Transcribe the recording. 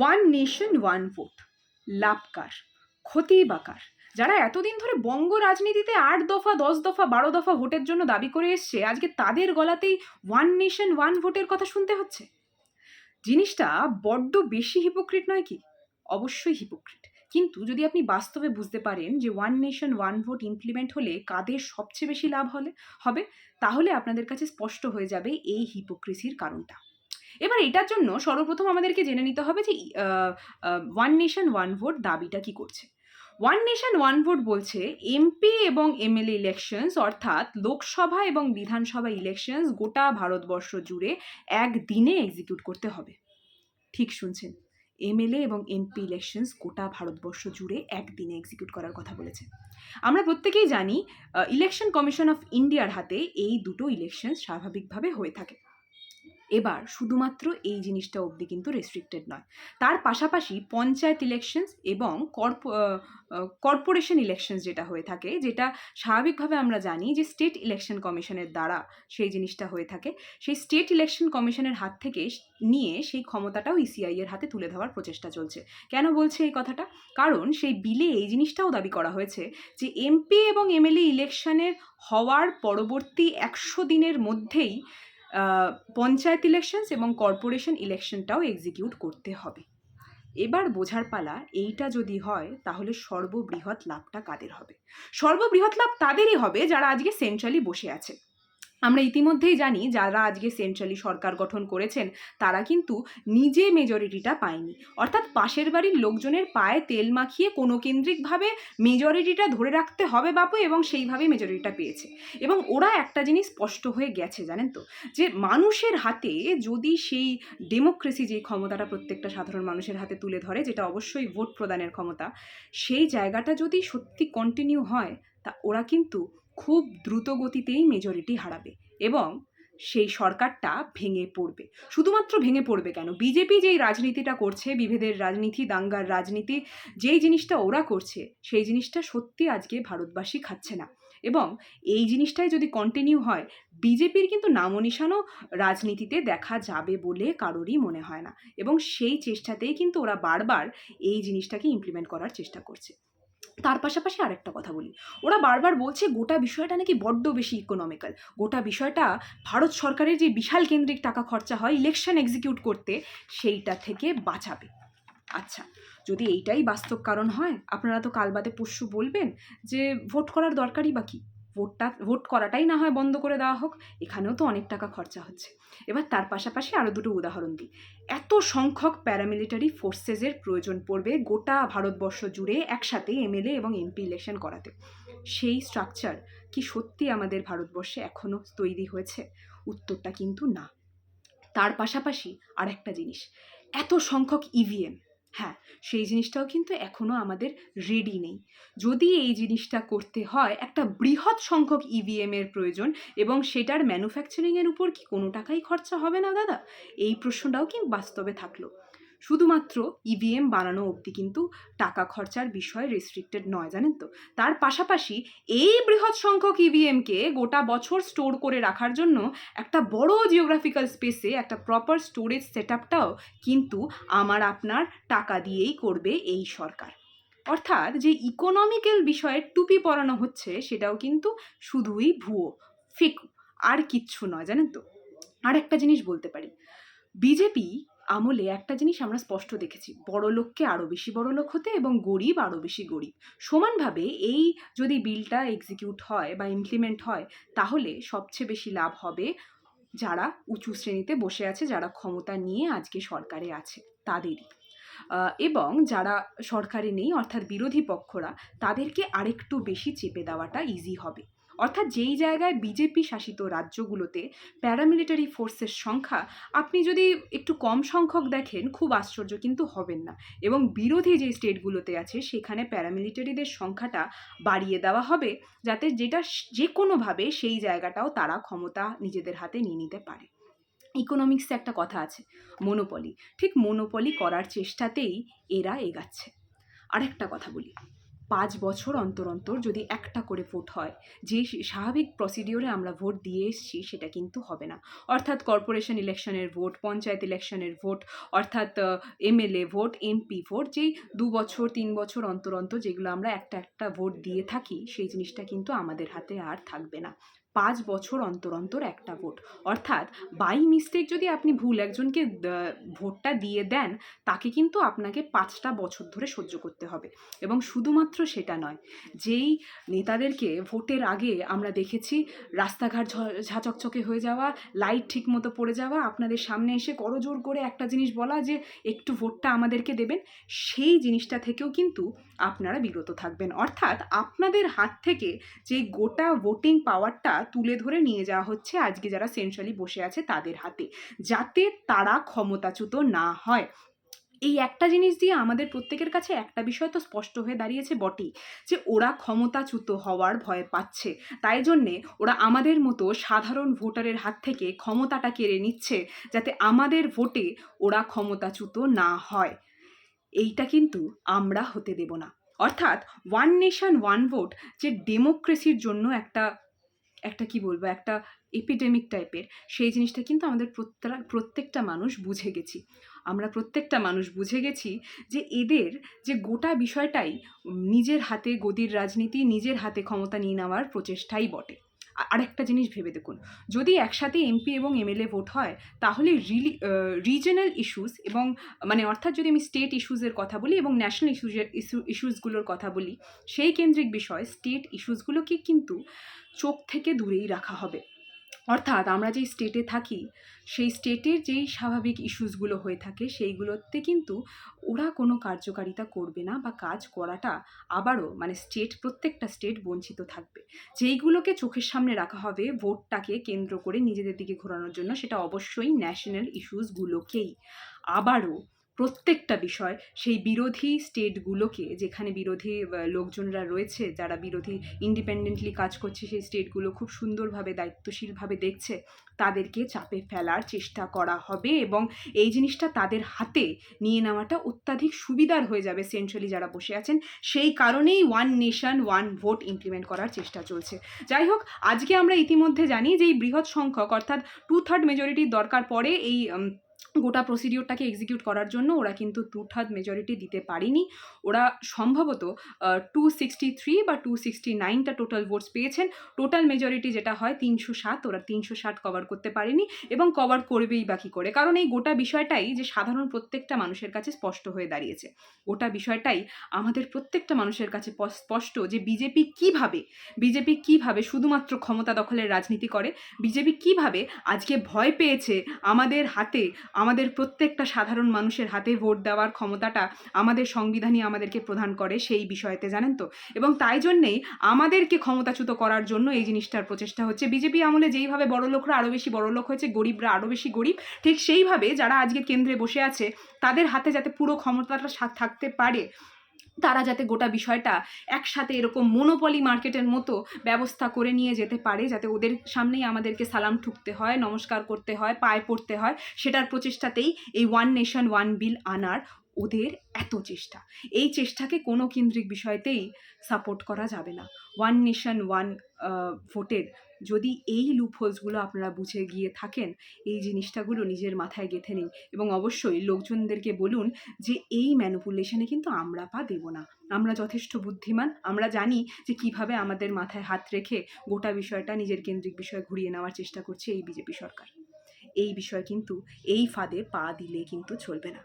One nation one vote লাভকার ক্ষতি বাকার যারা এতদিন ধরে বঙ্গ রাজনীতিতে আট দফা, দশ দফা, বারো দফা ভোটের জন্য দাবি করে এসছে, আজকে তাদের গলাতেই ওয়ান নেশন ওয়ান ভোটের কথা শুনতে হচ্ছে। জিনিসটা বড্ড বেশি হিপোক্রিট নয় কি? অবশ্যই হিপোক্রিট কিন্তু যদি আপনি বাস্তবে বুঝতে পারেন যে one nation one vote implement হলে কাদের সবচেয়ে বেশি লাভ হলে, হবে, তাহলে আপনাদের কাছে স্পষ্ট হয়ে যাবে এই হিপোক্রেসির কারণটা। এবার এটার জন্য সর্বপ্রথম আমাদেরকে জেনে নিতে হবে যে ওয়ান নেশন ওয়ান ভোট দাবিটা কি করছে? ওয়ান নেশন ওয়ান ভোট বলছে এমপি এবং এমএলএ ইলেকশনস অর্থাৎ লোকসভা এবং বিধানসভা ইলেকশনস গোটা ভারতবর্ষ জুড়ে একদিনে এক্সিকিউট করতে হবে। ঠিক শুনছেন? এমএলএ এবং এমপি ইলেকশনস গোটা ভারতবর্ষ জুড়ে একদিনে এক্সিকিউট করার কথা বলেছে। আমরা প্রত্যেকেই জানি ইলেকশন কমিশন অফ ইন্ডিয়ার হাতে এই দুটো ইলেকশনস স্বাভাবিকভাবে হয়ে থাকে। এবার শুধুমাত্র এই জিনিসটা অবধি কিন্তু রেস্ট্রিক্টেড নয়। তার পাশাপাশি পঞ্চায়েত ইলেকশনস এবং কর্প কর্পোরেশন ইলেকশনস যেটা হয়ে থাকে, যেটা স্বাভাবিকভাবে আমরা জানি যে স্টেট ইলেকশন কমিশনের দ্বারা সেই জিনিসটা হয়ে থাকে। সেই স্টেট ইলেকশন কমিশনের হাত থেকে নিয়ে সেই ক্ষমতাটাও ইসিআই এর হাতে তুলে দেওয়ার প্রচেষ্টা চলছে। কেন বলছে এই কথাটা? কারণ সেই বিলে এই জিনিসটাও দাবি করা হয়েছে যে এমপি এবং এমএলএ ইলেকশনের হওয়ার পরবর্তী একশো দিনের মধ্যেই পঞ্চায়েত ইলেকশনস এবং কর্পোরেশন ইলেকশনটাও এক্সিকিউট করতে হবে। এবার বোঝার পালা, এইটা যদি হয়, তাহলে সর্ববৃহৎ লাভটা কাদের হবে? সর্ববৃহৎ লাভ তাদেরই হবে যারা আজকে সেন্ট্রালি বসে আছে। আমরা ইতিমধ্যেই জানি যারা আজকে সেন্ট্রালি সরকার গঠন করেছেন, তারা কিন্তু নিজে মেজরিটিটা পায়নি। অর্থাৎ পাশের বাড়ির লোকজনের পায়ে তেল মাখিয়ে কোনো কেন্দ্রিকভাবে মেজরিটিটা ধরে রাখতে হবে বাপু এবং সেইভাবেই মেজরিটিটা পেয়েছে। এবং ওরা একটা জিনিস স্পষ্ট হয়ে গেছে, জানেন তো? যে মানুষের হাতে যদি সেই ডেমোক্রেসি যে ক্ষমতাটা প্রত্যেকটা সাধারণ মানুষের হাতে তুলে ধরে, যেটা অবশ্যই ভোট প্রদানের ক্ষমতা, সেই জায়গাটা যদি সত্যি কন্টিনিউ হয়, তা ওরা কিন্তু খুব দ্রুত গতিতেই মেজরিটি হারাবে। এবং সেই সরকারটা ভেঙে পড়বে। শুধুমাত্র ভেঙে পড়বে কেন? বিজেপি যেই রাজনীতিটা করছে, বিভেদের রাজনীতি, দাঙ্গার রাজনীতি, যেই জিনিসটা ওরা করছে, সেই জিনিসটা সত্যি আজকে ভারতবাসী খাচ্ছে না। এবং এই জিনিসটাই যদি কন্টিনিউ হয়, বিজেপির কিন্তু নামনিশানও রাজনীতিতে দেখা যাবে বলে কারোরই মনে হয় না। এবং সেই চেষ্টাতেই কিন্তু ওরা বারবার এই জিনিসটাকে ইমপ্লিমেন্ট করার চেষ্টা করছে। তার পাশাপাশি আরেকটা কথা বলি। ওরা বারবার বলছে গোটা বিষয়টা নাকি বড্ড বেশি ইকোনমিক্যাল গোটা বিষয়টা ভারত সরকারের যে বিশাল কেন্দ্রিক টাকা খরচা হয় ইলেকশন এক্সিকিউট করতে, সেইটা থেকে বাঁচাবে। আচ্ছা যদি এইটাই বাস্তব কারণ হয়, আপনারা তো কাল বাদে পরশু বলবেন যে ভোট করার দরকারই বা কী? ভোটটা, ভোট করাটাই না হয় বন্ধ করে দেওয়া হোক, এখানেও তো অনেক টাকা খরচা হচ্ছে। এবার তার পাশাপাশি আরও দুটো উদাহরণ দিই। এত সংখ্যক প্যারামিলিটারি ফোর্সেসের প্রয়োজন পড়বে গোটা ভারতবর্ষ জুড়ে একসাথে এমএলএ এবং এমপি ইলেকশন করাতে। সেই স্ট্রাকচার কি সত্যি আমাদের ভারতবর্ষে এখনও তৈরি হয়েছে? উত্তরটা কিন্তু না। তার পাশাপাশি আরেকটা জিনিস, এত সংখ্যক ইভিএম হ্যাঁ সেই জিনিসটাও কিন্তু এখনও আমাদের রেডি নেই। যদি এই জিনিসটা করতে হয়, একটা বৃহৎ সংখ্যক ইভিএমের প্রয়োজন এবং সেটার ম্যানুফ্যাকচারিংয়ের উপর কি কোনো টাকাই খরচা হবে না, দাদা? এই প্রশ্নটাও কি বাস্তবে থাকল? শুধুমাত্র ইভিএম বানানো অবধি কিন্তু টাকা খরচার বিষয় রেস্ট্রিক্টেড নয়, জানেন তো? তার পাশাপাশি এই বৃহৎ সংখ্যক ইভিএমকে গোটা বছর স্টোর করে রাখার জন্য একটা বড় জিওগ্রাফিক্যাল স্পেসে একটা প্রপার স্টোরেজ সেট আপটাও কিন্তু আমার আপনার টাকা দিয়েই করবে এই সরকার। অর্থাৎ যে ইকোনমিক্যাল বিষয়ে টুপি পরানো হচ্ছে সেটাও কিন্তু শুধুই ভুয়ো, ফেক, আর কিচ্ছু নয়, জানেন তো? আর একটা জিনিস বলতে পারি। বিজেপি আমলে একটা জিনিস আমরা স্পষ্ট দেখেছি, বড় লোককে আরও বেশি বড় লোক হতে এবং গরিব আরও বেশি গরিব। সমানভাবে এই যদি বিলটা এক্সিকিউট হয় বা ইমপ্লিমেন্ট হয়, তাহলে সবচেয়ে বেশি লাভ হবে যারা উঁচু শ্রেণীতে বসে আছে, যারা ক্ষমতা নিয়ে আজকে সরকারে আছে, তাদেরই। এবং যারা সরকারে নেই, অর্থাৎ বিরোধী পক্ষরা, তাদেরকে আরেকটু বেশি চেপে দেওয়াটা ইজি হবে। অর্থাৎ যেই জায়গায় বিজেপি শাসিত রাজ্যগুলোতে প্যারামিলিটারি ফোর্সের সংখ্যা, আপনি যদি একটু কম সংখ্যক দেখেন, খুব আশ্চর্য, কিন্তু হবেন না। এবং বিরোধী যে স্টেটগুলোতে আছে, সেখানে প্যারামিলিটারিদের সংখ্যাটা বাড়িয়ে দেওয়া হবে, যাতে যেটা যে কোনোভাবে সেই জায়গাটাও তারা ক্ষমতা নিজেদের হাতে নিয়ে নিতে পারে। ইকোনমিক্সে একটা কথা আছে মনোপলি ঠিক মনোপলি করার চেষ্টাতেই এরা এগাচ্ছে। আরেকটা কথা বলি। পাঁচ বছর অন্তর অন্তর যদি একটা করে ভোট হয়, যে স্বাভাবিক প্রসিডিওরে আমরা ভোট দিয়ে এসেছি সেটা কিন্তু হবে না। অর্থাৎ কর্পোরেশন ইলেকশনের ভোট পঞ্চায়েত ইলেকশনের ভোট অর্থাৎ এমএলএ ভোট এমপি ভোট যেই দু বছর, তিন বছর অন্তর অন্তর যেগুলো আমরা একটা একটা ভোট দিয়ে থাকি, সেই জিনিসটা কিন্তু আমাদের হাতে আর থাকবে না। পাঁচ বছর অন্তর অন্তর একটা ভোট অর্থাৎ বাই মিস্টেক যদি আপনি ভুল একজনকে ভোটটা দিয়ে দেন, তাকে কিন্তু আপনাকে পাঁচটা বছর ধরে সহ্য করতে হবে। এবং শুধুমাত্র সেটা নয়, যেই নেতাদেরকে ভোটের আগে আমরা দেখেছি, রাস্তাঘাট ঝাঁচকচকে হয়ে যাওয়া লাইট ঠিক মতো পড়ে যাওয়া, আপনাদের সামনে এসে করজোর করে একটা জিনিস বলা যে, একটু ভোটটা আমাদেরকে দেবেন, সেই জিনিসটা থেকেও কিন্তু আপনারা বিরত থাকবেন। অর্থাৎ আপনাদের হাত থেকে যে গোটা ভোটিং পাওয়ারটা তুলে ধরে নিয়ে যাওয়া হচ্ছে আজকে যারা সেন্ট্রালি বসে আছে তাদের হাতে। যাতে তারা ক্ষমতাচ্যুত না হয়। এই একটা জিনিস দিয়ে আমাদের প্রত্যেকের কাছে একটা বিষয় তো স্পষ্ট হয়ে দাঁড়িয়েছে বটেই, যে ওরা ক্ষমতাচ্যুত হওয়ার ভয় পাচ্ছে। তাই জন্যে ওরা আমাদের মতো সাধারণ ভোটারের হাত থেকে ক্ষমতাটা কেড়ে নিচ্ছে, যাতে আমাদের ভোটে ওরা ক্ষমতাচ্যুত না হয়। এইটা কিন্তু আমরা হতে দেব না। অর্থাৎ ওয়ান নেশন ওয়ান ভোট যে ডেমোক্রেসির জন্য একটা একটা কি বলব, একটা এপিডেমিক টাইপের সেই জিনিসটা কিন্তু আমাদের প্রত্যেকটা মানুষ বুঝে গেছি। আমরা প্রত্যেকটা মানুষ বুঝে গেছি যে এদের যে গোটা বিষয়টাই নিজের হাতে গদির রাজনীতি, নিজের হাতে ক্ষমতা নিয়ে নেওয়ার প্রচেষ্টাই বটে। আরেকটা জিনিস ভেবে দেখুন। যদি একসাথে এমপি এবং এমএলএ ভোট হয়, তাহলে রিলি রিজনাল ইস্যুস এবং মানে অর্থাৎ যদি আমি স্টেট ইস্যুসের কথা বলি এবং ন্যাশনাল ইস্যুজের ইস্যু ইস্যুসগুলোর কথা বলি, সেই কেন্দ্রিক বিষয় স্টেট ইস্যুসগুলোকে কিন্তু চোখ থেকে দূরেই রাখা হবে। অর্থাৎ আমরা যেই স্টেটে থাকি, সেই স্টেটের যেই স্বাভাবিক ইস্যুসগুলো হয়ে থাকে, সেইগুলোতে কিন্তু ওরা কোনো কার্যকারিতা করবে না বা কাজ করাটা আবারও মানে স্টেট প্রত্যেকটা স্টেট বঞ্চিত থাকবে। যেইগুলোকে চোখের সামনে রাখা হবে ভোটটাকে কেন্দ্র করে নিজেদের দিকে ঘোরানোর জন্য, সেটা অবশ্যই ন্যাশনাল ইস্যুসগুলোকেই আবারও প্রত্যেকটা বিষয় সেই বিরোধী স্টেটগুলোকে যেখানে বিরোধী লোকজনরা রয়েছে, যারা বিরোধী ইন্ডিপেন্ডেন্টলি কাজ করছে সেই স্টেটগুলো খুব সুন্দরভাবে, দায়িত্বশীলভাবে দেখছে, তাদেরকে চাপে ফেলার চেষ্টা করা হবে এবং এই জিনিসটা তাদের হাতে নিয়ে নেওয়াটা অত্যাধিক সুবিধার হয়ে যাবে সেন্ট্রালি যারা বসে আছেন। সেই কারণেই one nation one vote implement করার চেষ্টা চলছে। যাই হোক, আজকে আমরা ইতিমধ্যে জানি যে এই বৃহৎ সংখ্যক, অর্থাৎ টু থার্ড মেজরিটির দরকার পড়ে এই গোটা প্রসিডিওরটাকে এক্সিকিউট করার জন্য ওরা কিন্তু টু থার্ড মেজরিটি দিতে পারেনি। ওরা সম্ভবত টু সিক্সটি থ্রি বা টু সিক্সটি নাইনটা টোটাল ভোটস পেয়েছেন। টোটাল মেজরিটি যেটা হয়, তিনশো সাত, ওরা তিনশো ষাট কভার করতে পারেনি এবং কভার করবেই বা কী করে। কারণ এই গোটা বিষয়টাই যে সাধারণ প্রত্যেকটা মানুষের কাছে স্পষ্ট হয়ে দাঁড়িয়েছে। গোটা বিষয়টাই আমাদের প্রত্যেকটা মানুষের কাছে স্পষ্ট যে বিজেপি কীভাবে বিজেপি কীভাবে শুধুমাত্র ক্ষমতা দখলের রাজনীতি করে, বিজেপি কীভাবে আজকে ভয় পেয়েছে আমাদের হাতে আমাদের প্রত্যেকটা সাধারণ মানুষের হাতে ভোট দেওয়ার ক্ষমতাটা আমাদের সংবিধানই আমাদেরকে প্রদান করে সেই বিষয়তে, জানেন তো? এবং তাই জন্যেই আমাদেরকে ক্ষমতাচ্যুত করার জন্য এই জিনিসটার প্রচেষ্টা হচ্ছে। বিজেপি আমলে যেইভাবে বড় লোকরা আরও বেশি বড় লোক হয়েছে, গরিবরা আরও বেশি গরিব, ঠিক সেইভাবে যারা আজকে কেন্দ্রে বসে আছে, তাদের হাতে যাতে পুরো ক্ষমতাটা থাকতে পারে তারা যাতে গোটা বিষয়টা একসাথে এরকম মনোপলি মার্কেটের মতো ব্যবস্থা করে নিয়ে যেতে পারে, যাতে ওদের সামনেই আমাদেরকে সালাম ঠুকতে হয়, নমস্কার করতে হয়, পায়ে পড়তে হয়, সেটার প্রচেষ্টাতেই এই ওয়ান নেশন ওয়ান বিল আনার ওদের এত চেষ্টা। এই চেষ্টাকে কোনো কেন্দ্রিক বিষয়তেই সাপোর্ট করা যাবে না। ওয়ান নেশন ওয়ান ভোটের যদি এই লুপহোলসগুলো আপনারা বুঝে গিয়ে থাকেন, এই জিনিসটাগুলো নিজের মাথায় গেঁথে নিন এবং অবশ্যই লোকজনদেরকে বলুন যে এই ম্যানুপুলেশনে কিন্তু আমরা পা দেব না। আমরা যথেষ্ট বুদ্ধিমান, আমরা জানি যে কীভাবে আমাদের মাথায় হাত রেখে গোটা বিষয়টা নিজের কেন্দ্রিক বিষয় ঘুরিয়ে নেওয়ার চেষ্টা করছে এই বিজেপি সরকার। এই বিষয় কিন্তু, এই ফাঁদে পা দিলে কিন্তু চলবে না।